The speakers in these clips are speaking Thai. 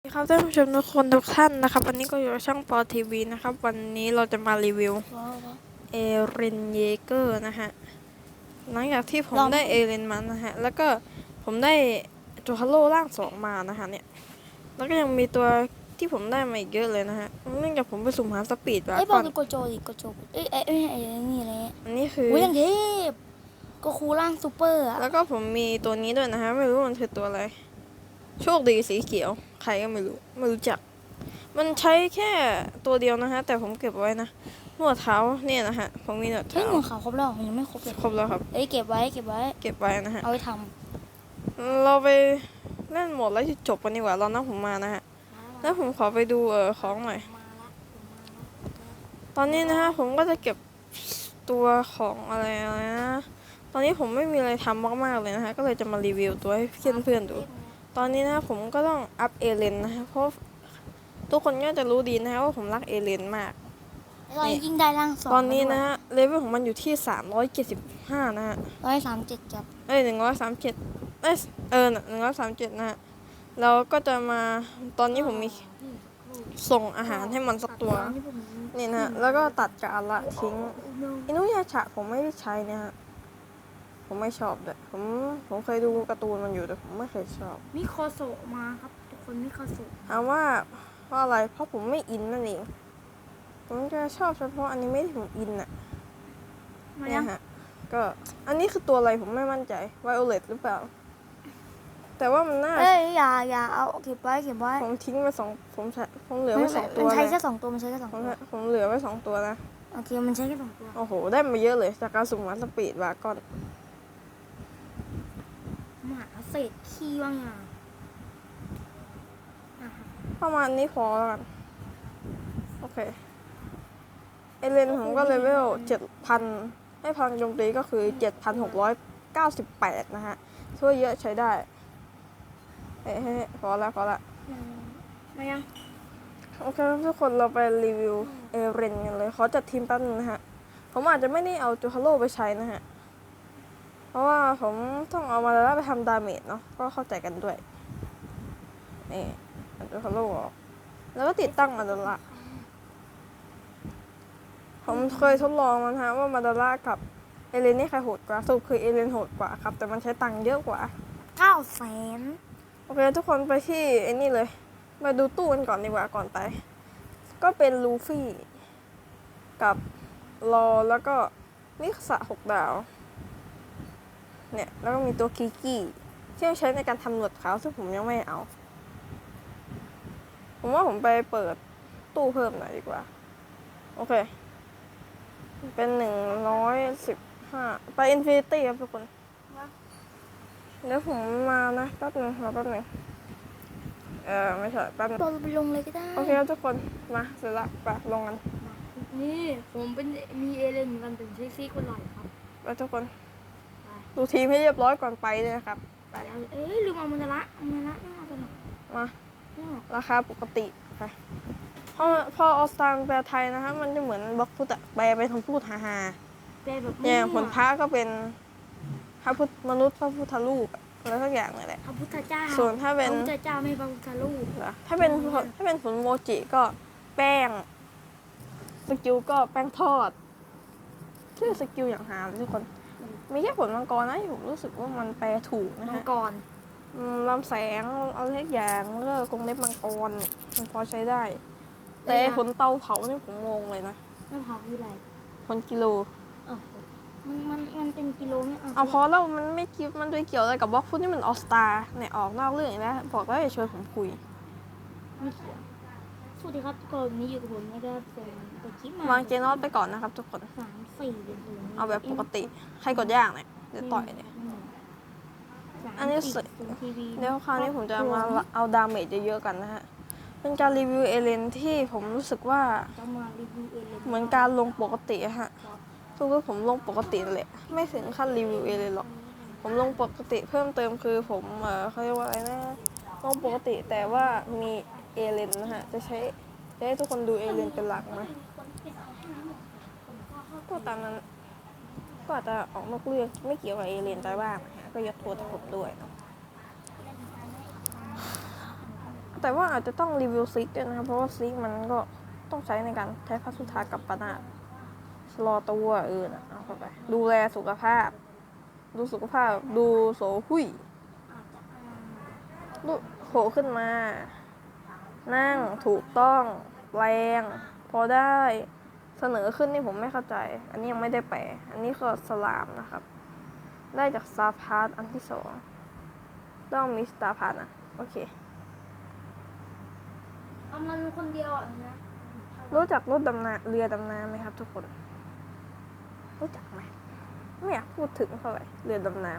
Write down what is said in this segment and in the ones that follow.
สวัสดีครับท่านผู้ชมทุกคนทุกท่านนะครับ วันนี้ก็อยู่กับช่องปอทีวีนะครับ วันนี้เราจะมารีวิวเอเรนเยเกอร์นะฮะหลังจากที่ผมลอง ได้เอเรนมานะฮะแล้วก็ผมได้จูฮาโร่ร่างสองมานะฮะเนี่ยแล้วก็ยังมีตัวที่ผมได้มาอีกเยอะเลยนะฮะเนื่องจากผมไปสุ่มหาสปีดมาไอ้ยบก่ออกนดูโกโจดิโกโจเอ้ยเอ้ยเอ้ยไอ้นี่อะไรเงี้ยอันนี้คือ อุ้ยยังเทพโก็คูร่างซูเปอร์อะแล้วก็ผมมีตัวนี้ด้วยนะฮะไม่รู้มันคือตัวอะไร โชคดีสีเขียว ใครก็ไม่รู้ ไม่รู้จัก มันใช้แค่ตัวเดียวนะฮะ แต่ผมเก็บไว้นะหนวดเท้าเนี่ยนะฮะ ผมมีหนวดเฮ้ยเท้าหนวดขาวครบแล้วผมยังไม่ครบเลยครบแล้วครับเอ้ยเก็บไว้เก็บไว้ เก็บไว้นะฮะ เอาไว้ทเราไปเล่นโหมดแล้วจะจบกันดีกว่าเรานั่งผมมานะฮะำแล้วผมขอไปดูเออของหน่อย ตอนนี้นะฮะผมก็จะเก็บตัวของอะไรอะไรนะ ตอนนี้ผมไม่มีอะไรทำมากๆเลยนะฮะ ก็เลยจะมารีวิวตัวให้เพื่อนๆดู ตอนนี้นะผมก็ต้องอัพเอเลนนะฮะเพราะทุกคนก็จะรู้ดีนะฮะว่าผมรักเอเลนมาก เรายิ่งได้ร่างสองตอนนี้นะฮะเลเวลของมันอยู่ที่375นะฮะร้อยสามเจ็ดจับเอ้ย137เอ้ยเออ137นะฮะเราก็จะมาตอนนี้ผมมีส่งอาหารให้มันสักตัวนี่นะฮะแล้วก็ตัดการละทิ้งอินุยาชะผมไม่ได้ใช้เนี่ยฮะ ผมไม่ชอบเลยผมผมเคยดูการ์ตูนมันอยู่แต่ผมไม่เคยชอบ มิโคโซมาครับทุกคนมิโคโซถามว่าเพราะอะไรเพราะผมไม่อินนั่นเอง ผมจะชอบเฉพาะอนิเมะที่ผมอินน่ะมาเนี่ยัยงฮะก็อันนี้คือตัวอะไรผมไม่มั่นใจไวโอเลตหรือเปล่า แต่ว่ามันน่า เอ้ยอย่าอย่าเอาเก็บไว้เก็บไว้ผมทิ้งไปสองผมใช้ผมเหลือไว้สองตัวมันใช้เลยแค่สองตัวมันใช้แค่สองผมตัวผมเหลือไว้สองตัวนะ โอเคมันใช้แค่สองตัวโอ้โห ได้มาเยอะเลย จากการสุ่มหาสปีดวากอนหมา เศษขี้ว่างอะอะประมาณนี้พอแล้วกัน โอเค เอเลนผมก็เลเวลเจ็ดพันให้พลังโจมตีก็คือเจ็ดพันหกร้อยเก้าสิบแปดนะฮะช่วยเยอะใช้ได้เฮ้ยเฮ้ยพอละพอละมายัง โอเคครับทุกคนเราไปรีวิวเอเรนกันเลย ขอจัดทีมแป๊บนึงนะฮะ ผมอาจจะไม่ได้เอาจูฮาโร่ไปใช้นะฮะ เพราะว่าผมต้องเอามาแล้วไปทำดาเมจเนาะก็เข้าใจกันด้วยนี่เอาจูฮาโร่ออกแล้วก็ติดตั้งมาดาระผมเคยทดลองมันฮะว่ามาดาระกับเอเลนนี่ใครโหดกว่าสรุปคือเอเลนโหดกว่าครับ แต่มันใช้ตังค์เยอะกว่าเก้าแสนโอเคทุกคนไปที่ไอ้นี่เลย มาดูตู้กันก่อนดีกว่าก่อนไป ก็เป็นลูฟี่ กับรอแล้วก็มิคสะหกดาว เนี่ย แล้วก็มีตัวกิกกี้ที่ใช้ในการทำหนวดขาวซึ่งผมยังไม่เอา ผมว่าผมไปเปิดตู้เพิ่มหน่อยดีกว่า โอเค เป็นหนึ่งร้อยสิบห้าไปอินฟินิตี้ครับทุกคนเดี๋ยวผมมานะแป๊บนึงรอแป๊บนึงเออไม่ใช่แป๊บนึงตัวไปลงเลยก็ได้ โอเคครับทุกคน มาเสร็จละไปลงกัน นี่ผมเป็นมีเอเลนเหมือนกันเป็นซิกซี่คนหน่อยครับไปทุกคน ดูทีมให้เรียบร้อยก่อนไปเลยนะครับ ไปแล้วเอ้ยลืมเอามันละเอามันละไม่เอาไปหรอกมาไม่เอาราคาปกติไปพอพอออสตาแปลไทยนะครับมันจะเหมือนบล็อกพุทธอะแปลเป็นคำพูดฮาฮาแปลแบบๆอย่างผลพระก็เป็นพระพุทธมนุษย์พระพุทธรูปอะอะไรสักอย่างเลยแหละ พระพุทธเจ้าส่วนถ้าเป็นพระพุทธเจ้าไม่พระพุทธรูปเหรอถ้าเป็นถ้าเป็นผลโมจิก็แป้ง สกิลก็แป้งทอดชื่อสกิลอย่างหาเลยทุกคน มีแค่ผลมังกรนะที่ผมรู้สึกว่ามันแปลถูกนะมังฮะกร อืมลำแสงเอาเล็กอย่างแล้วก็กรงเล็บมังกรมันพอใช้ได้ แต่ไอ้ผลเตาเผานี่ผมงงเลยนะไม่เผาคืออะไรผลกิโลเออมันมันมันเป็นกิโลเนี่ยเอาพอแล้วมันไม่คิดมันด้วยเกี่ยวอะไรกับบล็อกฟุตนี่มันออสตาเนี่ยออกนอกเรื่องอีกแล้วบอกว่าจะชวนผมคุย ไม่เขียวสวัสดีครับทุกคนวันนี้อยู่กับผมนะครับเป็นตะคิดมาวางเจนอสไปก่อนนะครับทุกคน สาม สี่เดือนเอาแบบปกติ ใครกดยากเนี่ยเดี๋ยวต่อยเลย อันนี้สุดเดี๋ยวคราวนี้ผมจะมาเอาดาเมจเยอะๆกันนะฮะ เป็นการรีวิวเอเลนที่ผมรู้สึกว่าจะมารีวิวเอเลนเหมือนการลงปกติอะฮะคือว่าผมลงปกตินั่นแหละไม่ถึงขั้นรีวิวเอเลนหรอก ผมลงปกติเพิ่มเติมคือผมเออเขาเรียกว่าอะไรนะ ลงปกติแต่ว่ามีเอเลนนะฮะ จะใช้จะให้ทุกคนดูเอเลนเป็นหลักไหม ก็ตามนั้นก็อาจจะออกนอกเรื่องไม่เกี่ยวกับเอเลนใจบ้างก็ยกโทษให้ผมด้วยเนาะแต่ว่าอาจจะต้องรีวิวซิกด้วยนะครับ เพราะว่าซิกมันก็ต้องใช้ในการใช้พัสสุธากับปนาดชะลอตัวเออนะเอาเข้าไป ดูแลสุขภาพ ดูสุขภาพ ดูโสหุยดูโผล่ขึ้นมา นั่งถูกต้อง แรง พอได้ เสนอขึ้นนี่ผมไม่เข้าใจ อันนี้ยังไม่ได้แปล อันนี้ก็สลามนะครับ ได้จากซาพาร์ตอันที่สองต้องมีสตาร์พาร์ตนะ โอเคเอามันคนเดียวอะนะรู้จักรถดำน้ำเรือดำน้ำไหมครับ ทุกคน รู้จักไหมไม่อยากพูดถึงเท่าไหร่เรือดำน้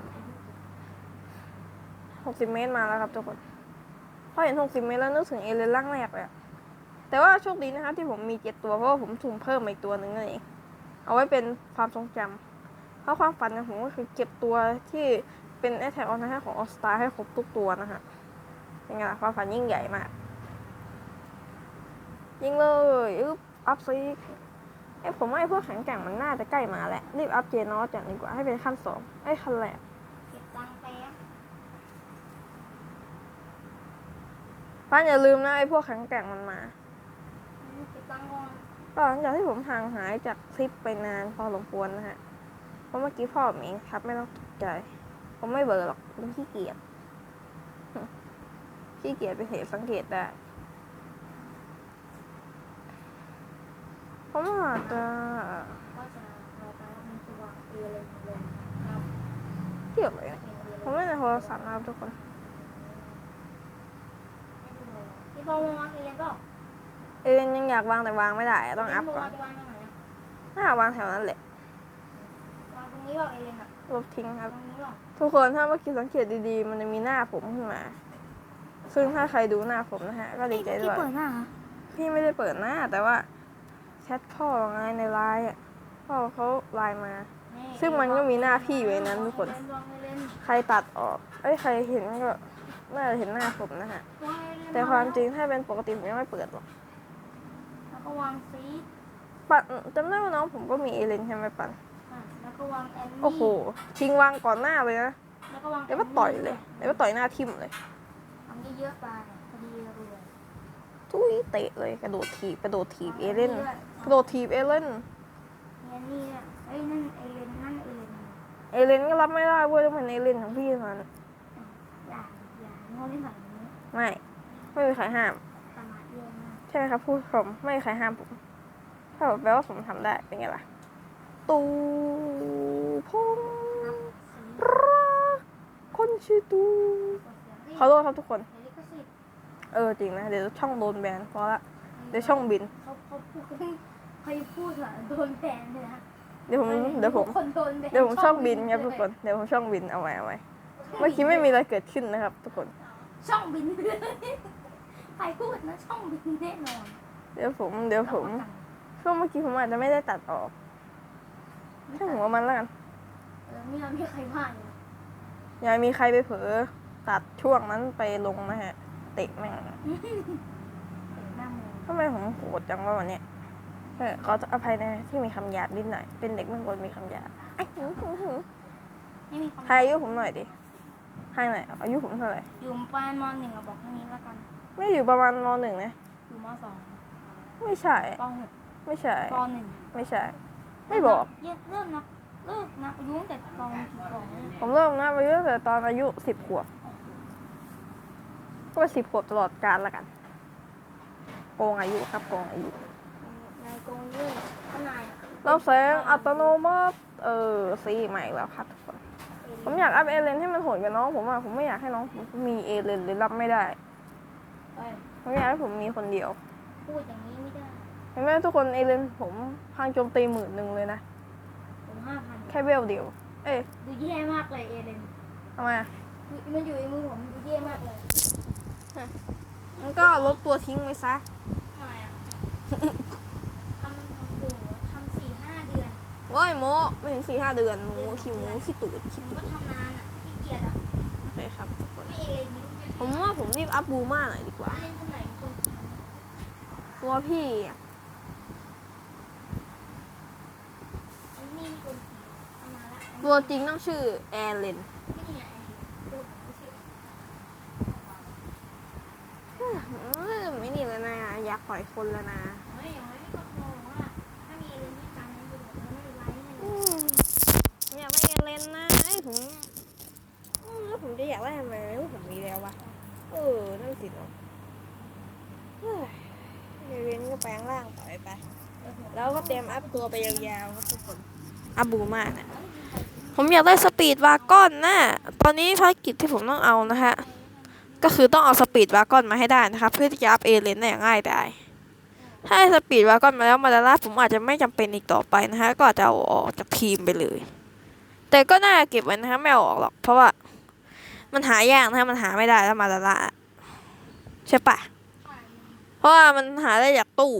ำหกสิบเมตรมาแล้วครับทุกคนพอเห็นหกสิบเมตรแล้วนึกถึงเอเลนล่างแรกเลยอะ แต่ว่าโชคดีนะครับที่ผมมีเจ็ดตัวเพราะว่าผมทุ่มเพิ่มมาอีกตัวหนึ่งนั่นเองเอาไว้เป็นความทรงจำเพราะความฝันของผมก็คือเก็บตัวที่เป็นแอ t แทกออนไลน์ของออสตาให้ครบทุกตัวนะฮะเป็นไงล่ะความฝันยิ่งใหญ่มาก ยิงเลยอึ๊บอัพซิกไอยผมว่าไอพวกแข็งแกร่งมันน่าจะใกล้มาแหละรีบอัพเจนอสจังดีกว่าให้เป็นขั้นสองไอยขั้นแรกเก็บตังค์แป๊บป้านอย่าลืมนะไอพวกแข็งแกร่งมันมาเก็บตังค์ก่อนก็หลังจากที่ผมห่างหายจากคลิปไปนานพอสมควรนะฮะ เพราะเมื่อกี้พ่อผมเองครับไม่ต้องตกใจ ผมไม่เบลอหรอกผมขี้เกียจ ขี้เกียจเป็นเหตุสังเกตได้ผมอาจจะเกี่ยวเลยนะเอเลยผมเล่นในโทรศัพท์นะครับทุกคนพี่พ่อวางเอเลยก็ เอ็นยังอยากวางแต่วางไม่ได้อะต้องอัพก่อนวางตรงไหนอะถ้าวางแถวนั้นแหละวางตรงนี้ก็เอเลยอะลบทิ้งครับตรงนี้ก็ทุกคนถ้าเมื่อกี้สังเกตดีๆ มันจะมีหน้าผมขึ้นมา ซึ่งถ้าใครดูหน้าผมนะฮะ ก็ดีใจด้วย เปิดหน้าพี่ไม่ได้เปิดหน้า แต่ว่าแชทพ่อไงในไลน์อะพ่อเขาไลน์มา ซึ่งมันก็มีหน้าพี่อยู่ในนั้นทุกคนใครตัดออก เอ้ยใครเห็นก็น่าจะเห็นหน้าผมนะฮะแต่ความจริงถ้าเป็นปกติผมยังไม่เปิดหรอกแล้ว ก็วางซีปันจำได้ว่าน้องผมก็มีเอเลนใช่ไหมปันแล้วก็วางแอนนี่โอ้โหทิ้งวางก่อนหน้าเลยนะแล้วก็วางเดี๋ยวก็ต่อยเลยเดี๋ยวก็ต่อยหน้าทิ่มเลยทำเยอะๆไปพอดีรวยทุยเตะเลยกระโดดถีบกระโดดถีบเอเลนกระโดดถีบเอเลนแอนนี่ไอ้นั่นเอเลนนั่นเอเลนเอเลนก็รับไม่ได้เว้ยต้องเป็นเอเลนของพี่เท่านั้นอย่าอย่างอเล่นแบบนี้ไม่ไม่มีใครห้าม ใช่ไหมครับผู้ชมไม่มีใครห้ามผมถ้าแปลว่าผมทำได้เป็นไงล่ะ ตูพงรักคนชื่อตูขอโทษครับทุกคนเดี๋ยวลิขสิทธิ์เออจริงนะ เดี๋ยวช่องโดนแบนเพราะละเดี๋ยวช่องบินเขาเขาพูดใครพูดเหรอโดนแบนเลยนะเดี๋ยวผมเดี๋ยวผมคนโดนแบนเดี๋ยวผมช่องบินครับทุกคนเดี๋ยวผมช่องบินเอาไว้เอาไว้เมื่อกี้ไม่มีอะไรเกิดขึ้นนะครับ ทุกคน ช่องบินเลยใค รพูดนะช่องบินแน่นอนเดี๋ยวผม เดี๋ยวผม ช่วงเมื่อกี้ผมอาจจะไม่ได้ตัดออกช่างหัวมันแล้วกันเออไม่มีใครว่าเลยอย่ามีใครไปเผลอตัดช่วงนั้นไปลงนะฮะ เตะแม่งหน้ามือทำไมผมโหดจังวะวันเนี้ยเออขออภัยนะที่มีคำหยาบนิดหน่อย เป็นเด็กไม่ควรมีคำหยาบไอ้หูหูหูไม่มีความทายอายุผมหน่อยดิให้หน่อยอายุผมเท่าไหร่อยู่ปลายมหนึ่งอะบอกแค่นี้แล้วกัน ไม่อยู่ประมาณมหนึ่งนะ อยู่มสองไม่ใช่ ปหกไม่ใช่ ปหนึ่งไม่ใช่ ไม่บอก เริ่มเริ่มนับเริ่มนับอายุตั้งแต่ตอนกี่ปเนี่ยผมเริ่มนะไปตั้งแต่ตอนอายุสิบขวบ ก็เป็นสิบขวบตลอดกาลละกัน โกงอายุครับโกงอายุ นายโกงเยอะขนาดเราแสงอัตโนมัติ เออซีใหม่แล้วครับทุกคน ผมอยากอัพเอเลนให้มันโหดกับน้องผมอะ ผมไม่อยากให้น้องผมมีเอเลนหรือรับไม่ได้ เอ้ยผมอยากให้ผมมีคนเดียวพูดอย่างนี้ไม่ได้ เห็นไหมทุกคนเอเลนผมพังโจมตีหมื่นหนึ่งเลยนะ ผมห้าพันแค่เวลเดียว เอ้ยดูแย่มากเลยเอเลนทำไมอะมันอยู่ในมือผมดูแย่มากเลยมันก็ลบตัวทิ้งไปซะ ทำไมอะทำทำโอ้โหทำสี่ห้าเดือนโอ้ยโมไม่ถึงสี่ห้าเดือนโมคิวโมขี้ตูดผขี้มตูก็ดทำนานอะขี้เกียจอะโอเคครับทุกคน ไม่เอเลนนี่ ผมว่าผมรีบอัพบูมาหน่อยดีกว่าเล่นคนไหนคนตัวพี่อะอันนี้คนทำมาละตัวจริงต้องชื่อแอร์เลนไม่เนี่ยดูสิมอยากปล่อยคนแล้วนะเฮ้ยอย่างไรก็พอว่าถ้ามีเรื่องที่การนั้นอยู่แล้วไม่เป็นไรไม่อืเป็นไรมอยากได้เอเลนนะไอ้ยผมอืมแล้วผม จะอยากได้ทำไมไม่รู้ผมมีแล้ววะ เออ นั่นสิเนาะเฮ้ยเอเลนก็แปลงร่างต่อไป แล้วก็เตรียมอัพตัวไปยาวๆครับทุกคนอัพบูมากนะผมอยากได้สปีดวากอนนะตอนนี้ภารกิจที่ผมต้องเอานะฮะ ก็คือต้องเอาสปีดวากอนมาให้ได้นะครับ เพื่อที่จะอัพเอเลนได้อย่างง่ายดายถ้าสปีดวากอนมาแล้วมาดาร่าผมอาจจะไม่จำเป็นอีกต่อไปนะฮะ ก็อาจจะเอาออกจากทีมไปเลย แต่ก็น่าเก็บไว้นะฮะไม่เอาออกหรอกเพราะว่า มันหายากนะมันหาไม่ได้แล้วมาดาร่าใช่ปะเพราะว่ามันหาได้จากตู้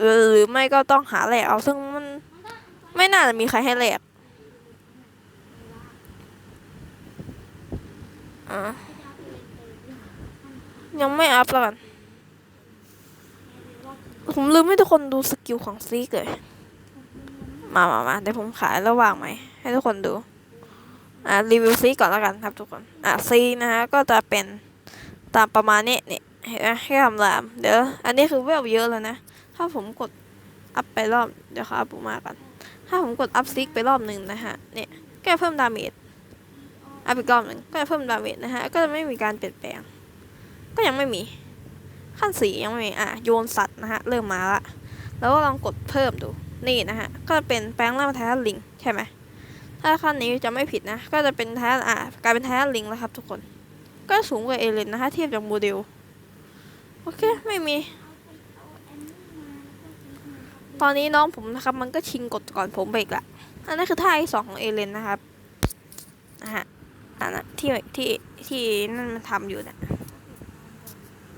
หรือไม่ก็ต้องหาแหลกเอาซึ่งมันไม่น่าจะมีใครให้แหลกอะยังไม่อัพแล้วกัน ผมลืมให้ทุกคนดูสกิลของซีกเลย มามามาเดี๋ยวผมขายระหว่างไหม ให้ทุกคนดู อ่ารีวิวซีก่อนแล้วกันครับทุกคนอ่าซีนะฮะก็จะเป็นตามประมาณนี้เนี่ยเห็นไหมแค่คำรามเดี๋ยวอันนี้คือเวลเยอะแล้วนะ ถ้าผมกดอัพไปรอบเดี๋ยวเขาอัพมากัน ถ้าผมกดอัพซิกไปรอบหนึ่งนะฮะเนี่ยก็จะเพิ่มดาเมจอัพอีกรอบหนึ่งก็จะเพิ่มดาเมจนะฮะก็จะไม่มีการเปลี่ยนแปลง ก็ยังไม่มีขั้นสียังไม่มีอะโยนสัตว์นะฮะเริ่มมาละแล้วก็ลองกดเพิ่มดูนี่นะฮะก็จะเป็นแปลงร่างเป็นไททันลิงใช่ไหม ถ้าขั้นนี้จะไม่ผิดนะ ก็จะเป็นไททันอะกลายเป็นไททันลิงแล้วครับทุกคน ก็สูงกว่าเอเลนนะฮะเทียบจากโมเดล โอเค ไม่มี ตอนนี้น้องผมนะครับ มันก็ชิงกดก่อนผมไปอีกละอันนั้นคือท่าที่สองของเอเลนนะครับนะฮะอันนั้นที่ที่ที่นั่นมันทำอยู่เนี่ย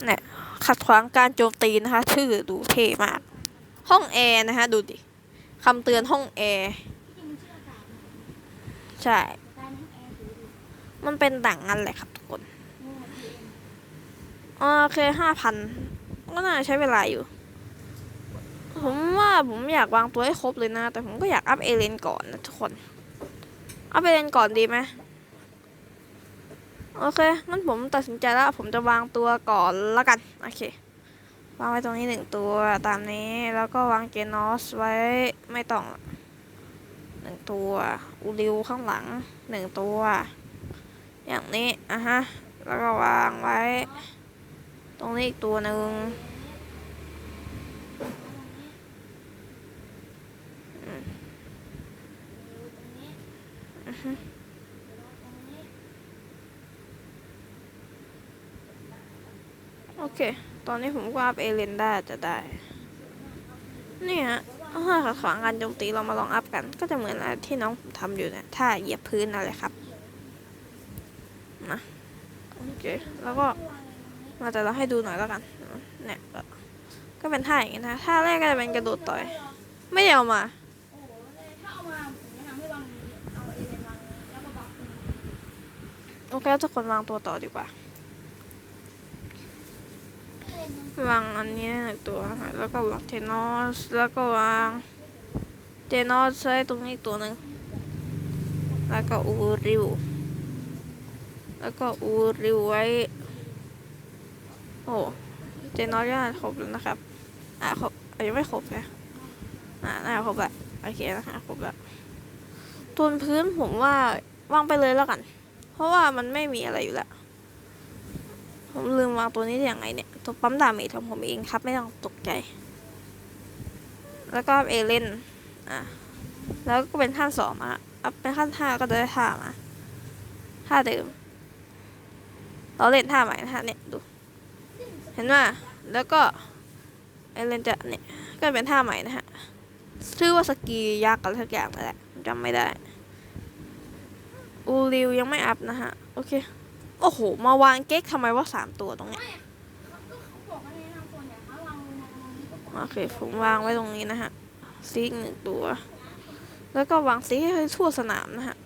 เนี่ยขัดขวางการโจมตีนะคะชื่อดูเท่มาก ห้องแอร์นะฮะดูดิคำเตือนห้องแอร์ ที่จริงมันชื่ออากาศนะ ใช่ มันเป็นดั่งนั้นแหละครับทุกคนโองโอเคห้าพันก็น่าใช้เวลาอยู่ ผมว่าผมอยากวางตัวให้ครบเลยนะ แต่ผมก็อยากอัพเอเลนก่อนนะทุกคน อัพเอเลนก่อนดีไหมโอเค งั้นผมตัดสินใจแล้ว ผมจะวางตัวก่อนละกัน โอเค วางไว้ตรงนี้หนึ่งตัวตามนี้ แล้วก็วางเจนอสไว้ไม่ต้อง หนึ่งตัว อูริวข้างหลังหนึ่งตัว อย่างนี้อะฮะ แล้วก็วางไว้ ตรงนี้อีกตัวหนึ่งโอเค ตอนนี้ผมก็อัพเอเลนได้จะได้ นี่ฮะ ขัดขวางการโจมตีเรามาลองอัพกัน ก็จะเหมือนอะไรที่น้องผมทำอยู่เนี่ยถ้าเหยียบพื้นอะไรครับนะโอเคแล้วก็มาแต่เราให้ดูหน่อยแล้วกันเนี่ยก็ก็เป็นท่าอย่างนี้นะท่าแรกก็จะเป็นกระโดดต่อย ไม่ได้เอามาโอเอามาผมจะทำให้วางเอาเอเลนวางแล้วก็บอกคุณโอเคทุกคนวางตัวต่อดีกว่า วางอันนี้หนึ่งตัว แล้วก็วางเทนอส แล้วก็วางเทนอสใช้ตรงนี้ตัวหนึ่ง แล้วก็อูริว แล้วก็อูริวไว้ โอ้เจนอสก็น่าครบแล้วนะครับ อะครบยังไม่ครบนะอ่าน่าจะครบละโอเคนะคะครบละทุนพื้นผมว่าวางไปเลยแล้วกัน เพราะว่ามันไม่มีอะไรอยู่แล้ว ผมลืมวางตัวนี้ได้ยังไงเนี่ย ตัวปั๊มดาเมจของผมเองครับ ไม่ต้องตกใจ แล้วก็เอเลนอะแล้วก็เป็นขั้นสองมาอัพเป็นขั้นห้าก็จะได้ท่ามาท่าเดิมเราเล่นท่าใหม่นะฮะเนี่ยดู เห็นว่าแล้วก็เอเลนจะเนี่ยก็เป็นท่าใหม่นะฮะชื่อว่าสกียักษ์อะไรสักอย่างนั่นแหละจำไม่ได้ อูริวยังไม่อัพนะฮะ โอเค โอ้โห มาวางเก๊กทำไมว่าสามตัวตรงเนี้ย โอเคผมวางไว้ตรงนี้นะฮะซีกหนึ่งตัว แล้วก็วางซีกให้ทั่วสนามนะฮะ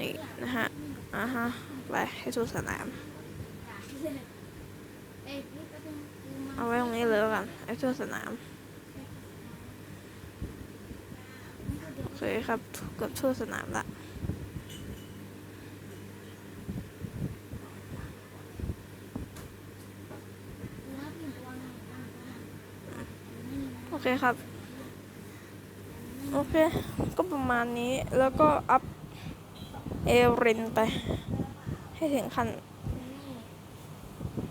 นี่นะฮะอ่าฮะไปให้ทั่วสนาม เอาไว้ตรงนี้เลยกันให้ทั่วสนามโอเคครับเกือบทั่วสนามละ เคครับ โอเค ก็ประมาณนี้แล้วก็อัพเอรินไป ให้ถึงขั้น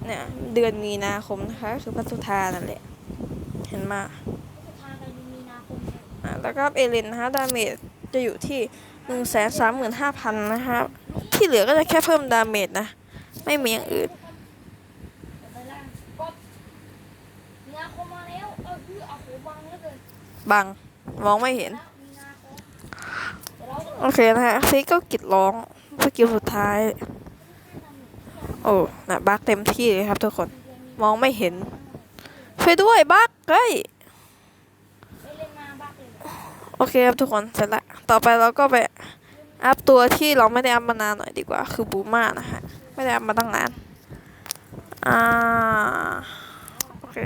เนี่ยเดือนมีนาคมนะคะ คือพัสุธานั่นแหละ เห็นมาสุดท้ายกันมีนาคมเนี่ยอะแล้วก็เอรินนะคะดาเมจจะอยู่ที่หนึ่งแสนสามหมื่นห้าพันนะคะที่เหลือก็จะแค่เพิ่มดาเมจนะ ไม่มีอย่างอื่น เดี๋ยวไปล่างกดมีนาคมมาแล้วเออคือเอาหูบังแล้วเกิน บัง มองไม่เห็น โอเคนะฮะซีก็กรีดร้องสกิลสุดท้าย โอ้นะบักเต็มที่เลยครับทุกคน มองไม่เห็นช่วยด้วยบักเฮ้ยไปโอเคครับทุกคนเสร็จละ ต่อไปเราก็ไปอัพตัวที่เราไม่ได้อัพมานานหน่อยดีกว่า คือบูมานะฮะ ไม่ได้อัพมาตั้งนาน อ่า โอเค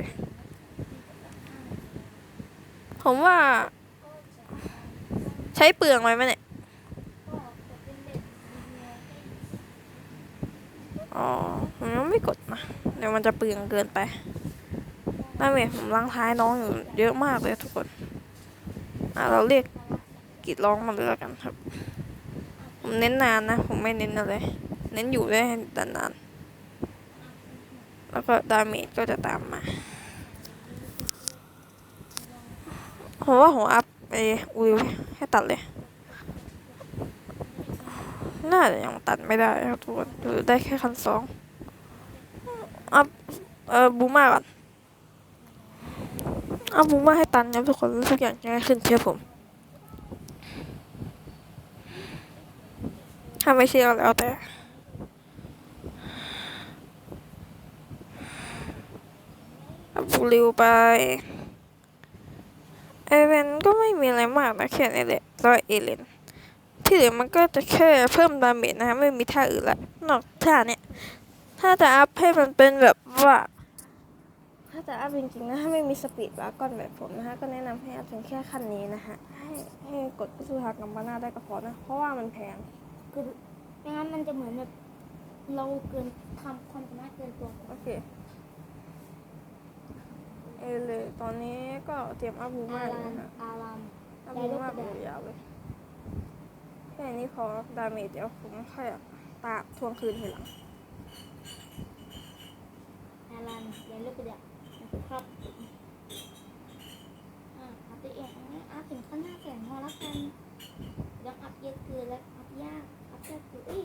ผมว่า ใช้เปลืองไหมไหมเนี่ยก็กดเนเด็กมีเมียอ๋อผมยังไม่กดนะเดี๋ยวมันจะเปลืองเกินไปดาเมผมล้างท้ายน้องอยู่เยอะมากเลยทุกคนอะเราเรียกกรีดร้องมาเลยแล้วกันครับ ผมเน้นนานนะ ผมไม่เน้นอะไร เน้นอยู่ได้นานๆแล้วก็ดาเมจก็จะตามมา ผมว่าผมอัพไปอุ้ยให้ตัดเลย น่าจะยังตัดไม่ได้ครับทุกคนหรือได้แค่คันสองอัพเออบูมาก่อนเอาบูมาให้ตันครับทุกคนทุกอย่างจะง่ายขึ้นเชื่อผม ถ้าไม่เชื่อก็แล้วแต่อัพบูริวไป เอเวนก็ไม่มีอะไรมากนะแค่นี้แหละแล้วเอเลนที่เหลือมันก็จะแค่เพิ่มดาเมจนะคะไม่มีท่าอื่นละนอกท่าเนี้ยถ้าจะอัพให้มันเป็นแบบว่า ถ้าจะอัพจริงๆนะถ้าไม่มีสปีดวาก้อนแบบผมนะคะก็แนะนำให้อัพถึงแค่ขั้นนี้นะคะให้ให้กดพิสูจน์หักกัมบานาได้ก็พอนะเพราะว่ามันแพงคือไม่งั้นมันจะเหมือนแบบเราเกินทำความสามารถเกินตัวโอเค เอเลย ตอนนี้ก็เตรียมอัพบูมาอารอยู่ามนะคะอารามอัพบูมาไปยาวเลยแค่นี้พอดาเมจเดี๋ยวผมค่อยตามทวงคืนทีหลัง อารามเรียนเลือกไปเดี๋ยวนะครับอ่าอัพตัวเองอัพถึงขั้นห้าแสนพอละกันยังอัพเยอะเกินและอัพยากอัพยากเกินเอ้ย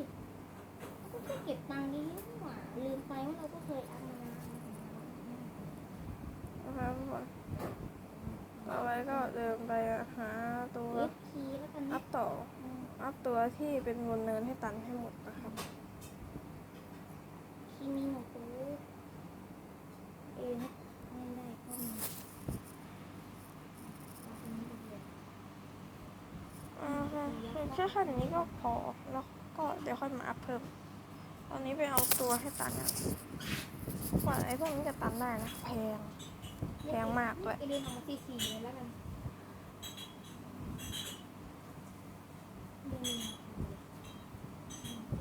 ก็แค่เก็บตังค์เยอะๆนี่หว่าลืมไปว่าเราก็เคยอัพมานานนะ ครับทุกคนต่อไปก็เดินไปหาตัวเอฟคีแล้วกันอันะพต่อ อัพตัวที่เป็นบนเนินให้ตันให้หมดนะครับคีมีหนูกูเอ็นไม่ได้ก็มีเอาตรงนี้ไปเลยอ่าฮะแค่ขั้นนี้ก็พอแล้วก็เดี๋ยวค่อยมาอัพเพิ่ม ตอนนี้ไปเอาตัวให้ตันกันกว่าไอ้พวกนี้จะตันได้นะแพง แพงมากด้วยไปเรียนออกมสี่สี่เลยแล้วกัน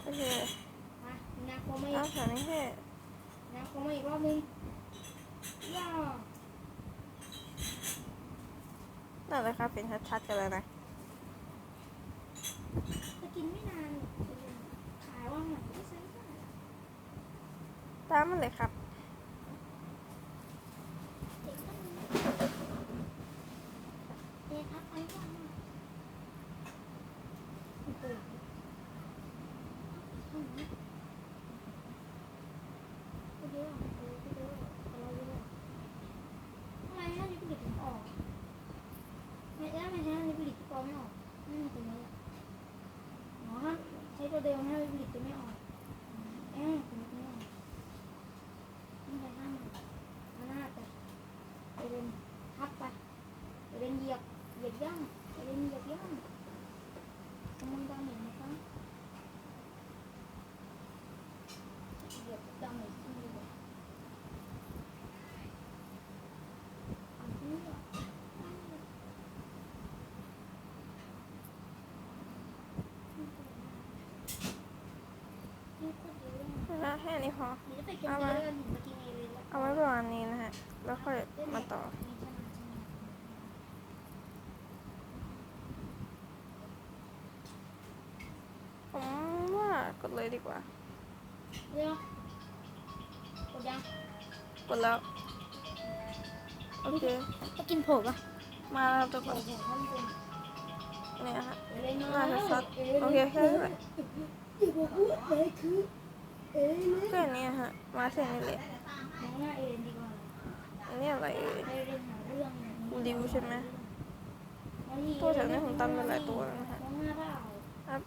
โอเคมานาโคมาอัอีพกแถวนี้ให้นาโคมาอีกรอบนึงย่านั่นแหละครับเป็นชัดๆกันเลยนะ จะกินไม่นาน ขายว่างหน่อยไม่ใช่ก็ตามมันเลยครับ เด็กก็มีเด็กอัพไปก่อนนะโอ้โหอืมก็เยอะอะเออก็เยอะอะแต่เราเยอะอะทำไมฮะนี่ผลิตถึงออก ไม่แล้ในผลิตตัวไม่ออกไม่มีตัวนี้อ๋อใช้ตัวเดิมให้ผลิต แค่นี้พอ เอาไว้เอาไว้ประมาณนี้นะฮะ แล้วค่อยมาต่อผมว่ากดเลยดีกว่า เดี๋ยวกดยัง กดแล้ว โอเคจะกินผงปะมาแล้วทุกคนเนี่ยฮะน่าจะซัดโอเคแค่นี้ ก็อันนี้ฮะ มาเส้นนี้เลยองหน้าเอ็นดีกว่าอันนี้อะไรเอ่ยเอ็นหาเรื่องบูดิวใช่ไหมตัวแถวนี้ผมตำไปหลายตัวแล้วนะฮะอัพ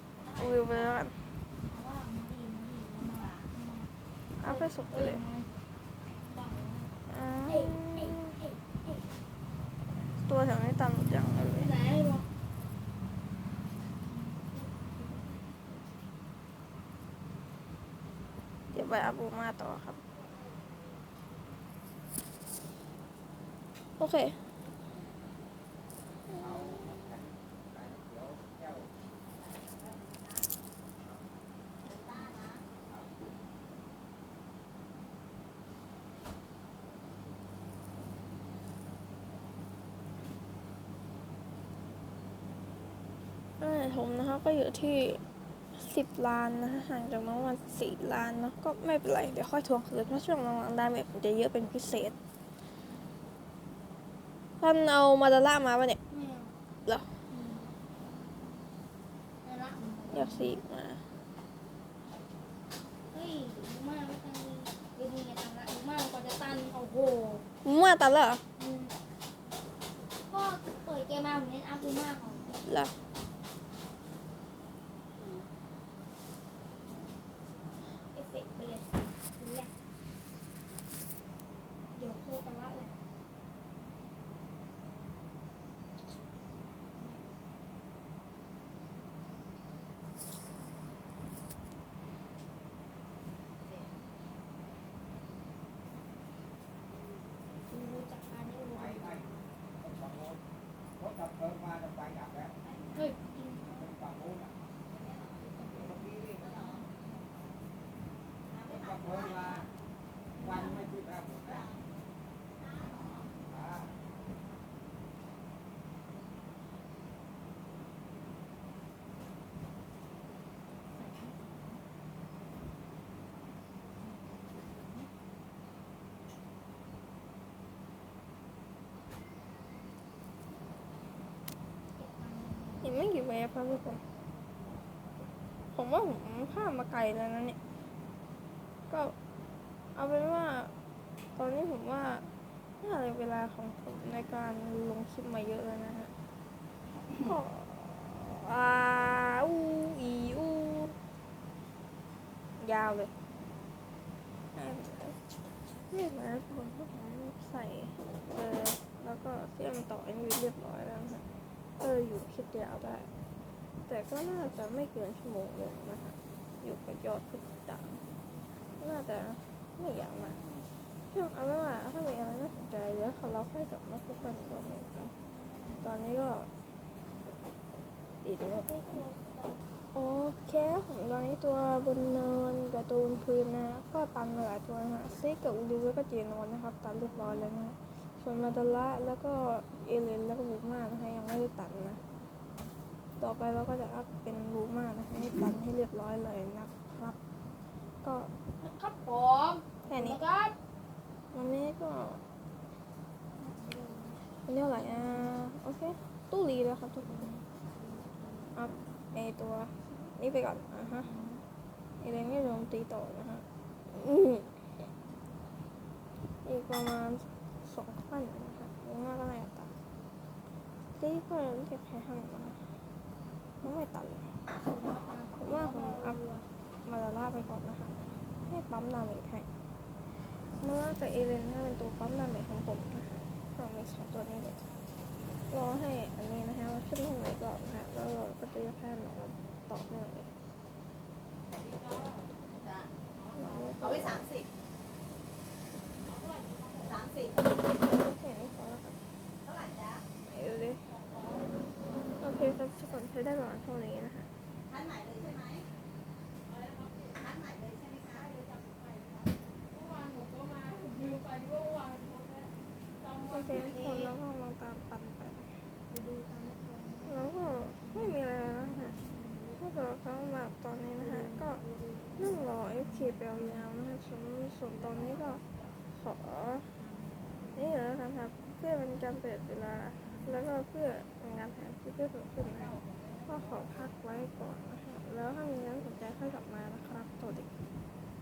วิวไปแล้วกันว่ามาดีมาดีมามามาอัพไปสุดเลยอ่าตัวแถวนี้ตำจังเลย ไหนวะ เดี๋ยวไปอัพบูมา ต่อครับ โอเคเออผมนะคะก็อยู่ที่ สิบล้านนะคะห่างจากน้องวันสี่ล้านเนาะก็ไม่เป็นไร เดี๋ยวค่อยทวงคืนเพราะช่วงหลังๆดาเมจมันจะเยอะเป็นพิเศษท่านเอามาดาร่ามาปะเนี่ยไม่เอาเหรออืมไม่ละอยากสีมาเฮ้ยดูมากไม่ตันดีดีไงตันละดูมากกว่าจะตันโอ้โหมึงมาตัดแล้วเหรอ อืมก็เปิดเกมมาผมเน้นอัพดูมากของ เหรอ เอฟเฟกต์ไปเลยดูแลเดี๋ยวโคกันละเลยดูจากการนี้ไว รถดับเพลิงมาจะไฟดับแล้ว เฮ้ยจริง เป็นฝั่งโน้นอะเมื่อกี้นี่รถดับเพลิงมาควันไม่ติดแล้วหมดแล้วอ่า อีกไม่กี่เวฟครับทุกคน ผมว่าผมข้ามมาไกลแล้วนะเนี่ย ก็เอาเป็นว่า ตอนนี้ผมว่าน่าจะเวลาของผมในการลงคลิปมาเยอะแล้วนะฮะก็อาอูอีอูยาวเลยนี่นะผมก็ผมใส่เออแล้วก็เสียมต่ออันนี้เรียบร้อยแล้วนะฮะ เอออยู่คลิปยาวได้ แต่ก็น่าจะไม่เกินชั่วโมงหนึ่งนะคะ อยู่กับยอดผู้ติดตามน่าจะไม่ยาวมากช่วงเอาเป็นว่าถ้ามีอะไรน่าสนใจเดี๋ยวเราค่อยกลับมาพบกันอีกรอบหนึ่งครับตอนนี้ก็อีกแล้วโอเคผมตอนนี้ตัวบนเนินกับตัวบนพื้นนะ ก็ตันมาหลายตัวนะซิกกับอูริวแล้วก็เจนอนนะครับ ตันเรียบร้อยแล้วนะ ส่วนมาดาระแล้วก็เอเลนแล้วก็บูมานะคะยังไม่ได้ตัดนะ ต่อไปเราก็จะอัพเป็นบูมานะคะให้ตัดให้เรียบร้อยเลยนะครับ ก็ครับผมแค่นี้ครับวันนี้ก็วันนี้เท่าไหร่อะโอเคตู้รีแล้วครับทุกคนอัพไอตัวนี้ไปก่อนอะฮะเอเลนก็โดนตีต่อนะฮะอืมอีกประมาณ สองขั้นนะคะบูมาก็น่าจะตัดตีเพิ่มเก็บแค่ห้างมาไม่ไม่ตัดเลยผมว่าผมอัพมาลาล่าไปก่อนนะคะ ให้ปั๊มดาเมจให้เมื่อกับเอเลนถ้าเป็นตัวปั๊มดาเมจของผมนะคะก็มีสองตัวนี้เลยรอให้อันนี้นะคะมันขึ้นลงเลยก่อนนะคะแล้วเราก็จะแค่หนอนต่อเนื่องเลยเอาไว้สามสิบสามสิบ แค่นี้พอแล้วครับ เท่าไหร่จ๊ะ ไหนดูดิโอเคครับทุกคนใช้ได้ประมาณเท่านี้นะคะ ทันใหม่เลยใช่ไหมทันใหม่เลยใช่ไหมคะ โอเคทุกคนแล้วก็ลองตามปั่นไป ดูตามนะครับ แล้วก็ไม่มีอะไรแล้วนะคะก็ สำหรับสำหรับตอนนี้นะฮะก็นั่งรอ FK ไปยาวๆนะฮะส่วนส่วนตอนนี้ก็ขอ นี่แล้วกันครับเพื่อเป็นการเปิดเวลา แล้วก็เพื่อเป็นการแผนที่เพื่อสูงขึ้นนะก็ขอพักไว้ก่อนนะครับแล้วถ้า มีนั้นสนใจค่อยกลับมานะครับสวัสดี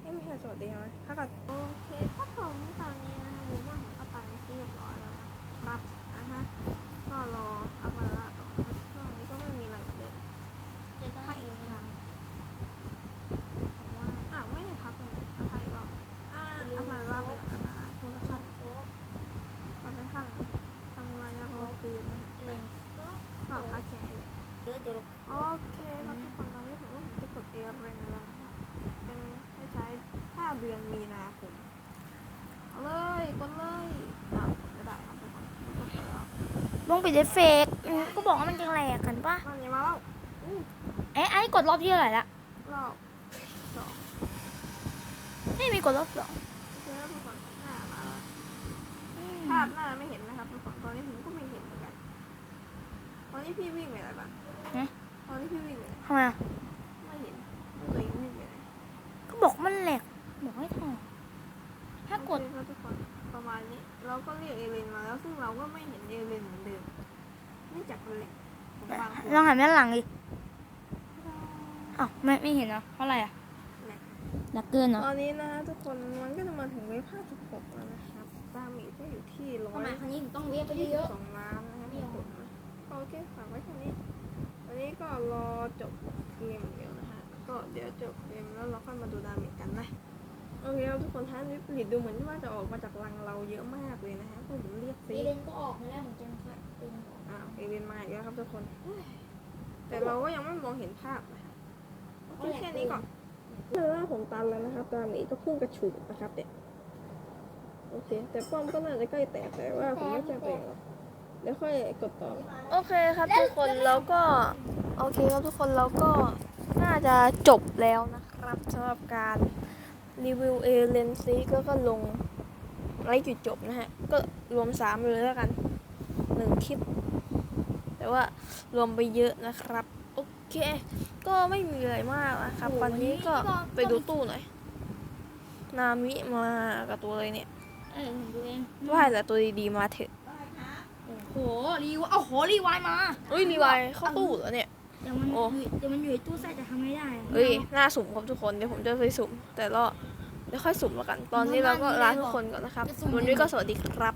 เอ้ยไม่ใช่สวัสดีไหมพักก่อนโอเคครับผมตอนนี้นะคะหมูว่าผมก็ไปที่เรียบร้อยแล้วนะครับนะฮะก็รออัปมาละต่อนะครับช่วงนี้ก็ไม่มีอะไรเลย เดี๋ยวต้องให้อีกครั้ง ผมว่าอ้าวไม่ได้พักเลยอะไรก็อ่าอัปมาละไปแล้วนะคุณผู้ชมตอนนี้ข้างทำงานแล้วก็คืนนะ หนึ่ง ฝากพักแขน เดี๋ยวเดี๋ยว โอเคครับทุกคนตอนนี้ผมก็จะกดเอเรนแล้วนะครับเป็นให้ใช้ห้าเดือนมีนาคมเอาเลยกดเลยอ่ากดไม่ได้ครับทุกคนกดไปแล้ว ลง ปิดเอฟเฟกต์ก็บอกว่ามันจะแหลกกันปะมันนี้มาแล้วอู้เอ๊ะไอ้กดรอบที่เท่าไหร่ละรอบสองไม่มีกดรอบสองภาพหน้าไม่เห็นนะครับตอนนี้ผมก็ไม่เห็นเหมือนกันตอนนี้พี่วิ่งไปไหนบ้างตอนนี้พี่วิ่งไปไหนทำไมอะไม่เห็นตัวเองวิ่งไปไหนก็บอกมันแหลกบอกให้ถอดถ้ากดโอเคครับทุกคนประมาณนี้เราก็เรียกเอเลนมาแล้วซึ่งเราก็ไม่เห็นเอเลนเหมือนเดิม เนื่องจากเลยผมวางตัวลองหันไปด้านหลังดิอ้าวไม่ไม่เห็นเหรอเท่าไหร่อะแหลกหนักเกินเหรอตอนนี้นะทุกคนมันก็จะมาถึงเวฟ56แล้วนะครับดาเมจก็อยู่ที่ร้อยทำไมครั้งนี้ถึงต้องเวียบไปยี่เยสิอะบสองล้านนะครับผมนะโอเคฝากไว้แค่นี้วันนี้ก็รอจบเกมอย่างเดียวนะฮะก็เดี๋ยวจบเกมแล้วเราค่อยมาดูดาเมจกันนะโอเคครับทุกคนท่านวิปริตดูเหมือนว่าจะออกมาจากรังเราเยอะมากเลยนะฮะก็ผมเรียกๆซีดีเลนก็ออกมาแล้วเหมือนกันครับเป็นอ้าวเอเลนมาอีกแล้วครับทุกคน แต่เราก็ยังไม่มองเห็นภาพนะคะโอเคแค่นี้ก่อนเนื้อผมตันแล้วนะครับตามนี้ก็พุ่งกระฉูดนะครับเนี่ยโอเค แต่ป้อมก็น่าจะใกล้แตกแต่ว่าผมไม่จ้งตัวเองหรอกเดี๋ยวค่อยกดต่อ โอเคครับทุกคนแล้วก็ โอเคครับทุกคนแล้วก็น่าจะจบแล้วนะครับสำหรับการรีวิวเอเลนซีก็ก็ลงไลฟ์จุดจบนะฮะ ก็รวมสามเลยแล้วกันหนึ่งคลิป แต่ว่ารวมไปเยอะนะครับ โอเค ก็ไม่มีอะไรมากนะครับวันนี้ก็ไปดูตู้หน่อย นามิมากับตัวเลยเนี่ยเออผมดูเองว่าแต่ตัวดีๆมาเถอะโอ้โหรีวโอ้โหรีวายมาเอ้ยรีไวายเข้าตู้เหรอเนี่ยเดี๋ยวมันโอ้อยู่เดี๋ยวมันอยู่ในตู้ใส่จะทำไม่ได้อะเอ้ยน่าสุ่มครับทุกคนเดี๋ยวผมจะไปสุ่ม แต่ละเดี๋ยวค่อยสุ่มแล้วกัน ตอนนี้เราก็ลาทุกคนก่อนนะครับ วันนี้ก็สวัสดีครับ